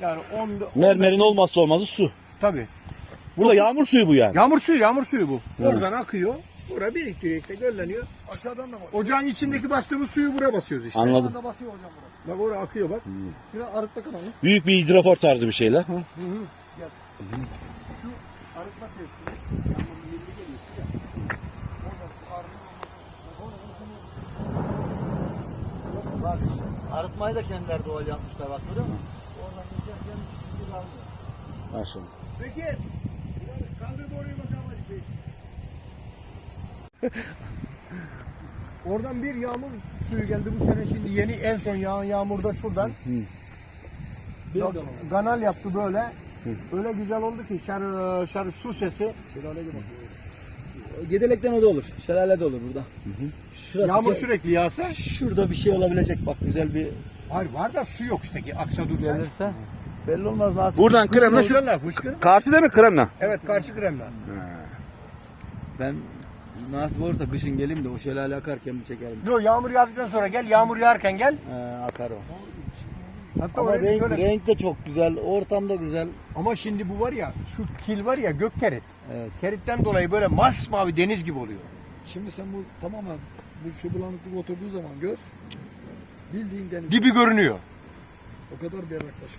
Yani 10 Mermerin olmazsa olmazı su. Tabii. Burada yağmur suyu bu yani. Yağmur suyu, yağmur suyu bu. Oradan akıyor. Buraya biriktiriyor işte gölleniyor. Aşağıdan da basıyor. Ocağın içindeki bastığımız suyu buraya basıyoruz işte. Anladım. Aşağıdan da basıyor hocam burası. Bak oraya akıyor bak. Şuraya arıtma kanalı. Büyük bir hidrofor tarzı bir şeyler. Hı hı. Gel. Şu arıtma tesisi. Yağmurun yeri geliyor. Sıcak. Oradan su arınıyor. Bak arıtmayı da kendileri doğal yapmışlar bak görüyor musun? Oradan geçerken bir alıyor. Maşallah. Peki. Kaldır doğruyu bakalım hadi Bey. Oradan bir yağmur suyu geldi bu sene şimdi yeni en son yağan yağmurda şuradan Bir Yok, kanal yaptı böyle. Öyle güzel oldu ki şar, şar su sesi. Şelale gibi. Gedelekten o da olur. Şelale de olur burada. Şurası Yağmur sürekli yağsa. Şurada bir şey olabilecek bak güzel bir Hayır var da su yok işte ki aksa dursa. gelirse belli olmaz nasıl. Buradan kremle şu... Fışkırlar fışkır. Karşı değil mi kremle? Evet karşı kremle. Ben nasip olursa kışın geleyim de o şelale akarken bir çekerim. Yok yağmur yağdıktan sonra gel yağmur yağarken gel. He, akar o. Hatta Ama renk, şöyle- renk de çok güzel, ortam da güzel. Ama şimdi bu var ya şu kil var ya gök kerit. Evet. Keritten dolayı böyle masmavi deniz gibi oluyor. Şimdi sen bu tamamen bu şu bulanıklık oturduğu zaman gör. Bildiğin deniz. Dibi görünüyor. O kadar berraklaşıyor.